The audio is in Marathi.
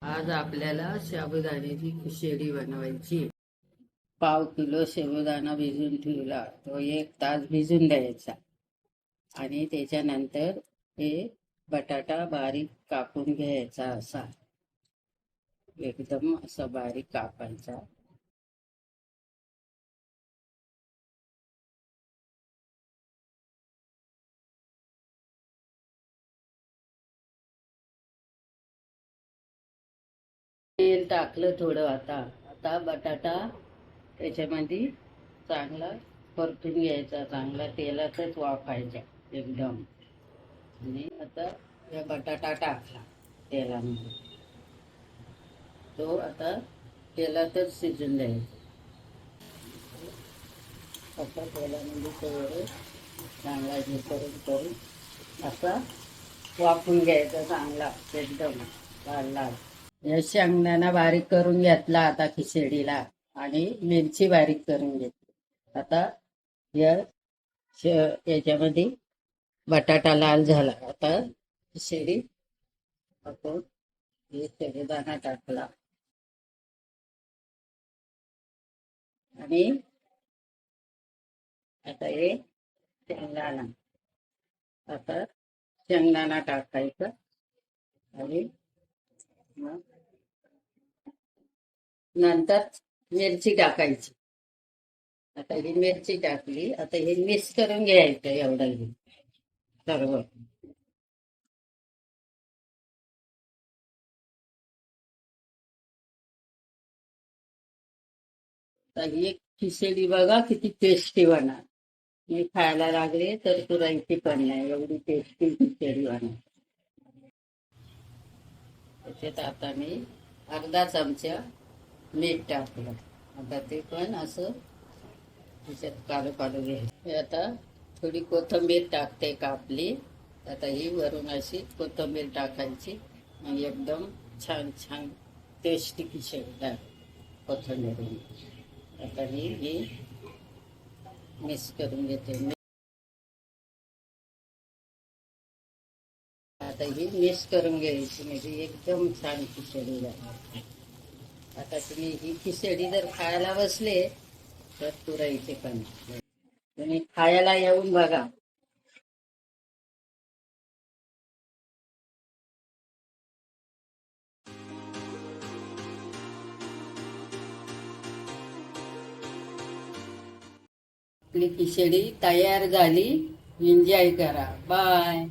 आज आपल्याला साबुदाण्याची खिचडी बनवायची. पाव किलो साबुदाणा भिजून ठेवला. तो एक तास भिजून द्यायचा. आणि त्याच्यानंतर हे बटाटा बारीक कापून घ्यायचा असा. एकदम असा बारीक कापायचा. तेल टाकलं थोडं आता. आता बटाटा त्याच्यामध्ये चांगला परतून घ्यायचा. चांगला तेलातच वाफायचा एकदम. आणि आता या बटाटा टाकला तेलामध्ये. तो आता तेलातच शिजून द्यायचा. आता तेलामध्ये थोडं चांगला हे करून करून असा वाफून घ्यायचा चांगला एकदम लाल लाल. शेंगदाणा बारीक करून घेतला आता खिचडीला आणि मिरची बारीक करून घेतली. आता या याच्यामध्ये बटाटा लाल झाला. आता खिचडी आपण हे शेंगदाणा टाकला. आणि आता हे शेंगदाणा. आता शेंगदाणा टाकायचा आणि मग नंतर मिरची टाकायची. आता ही मिरची टाकली. आता हे मिक्स करून घ्यायचं एवढं हे. सर्व. ही खिचडी बघा किती टेस्टी बनणार. मी खायला लागले तर पुरायची पण नाही. एवढी टेस्टी खिचडी बनणार. त्याच्यात आता मी अर्धा चमचा मीठ टाकलं. आता ते पण असं त्याच्यात काढू काढू घ्यायचं. आता थोडी कोथिंबीर टाकते कापली आता ही वरून अशी कोथिंबीर टाकायची. मग एकदम छान छान टेस्टी खिचडी लागेल कोथिंबीर. आता ही ही मिक्स करून घेते. आता ही मिक्स करून घ्यायची. म्हणजे एकदम छान खिचडी लागते आता तुम्ही ही खिचडी जर खायला बसले तर पुरायचे पण. तुम्ही खायला येऊन बघा. आपली खिचडी तयार झाली. एन्जॉय करा. बाय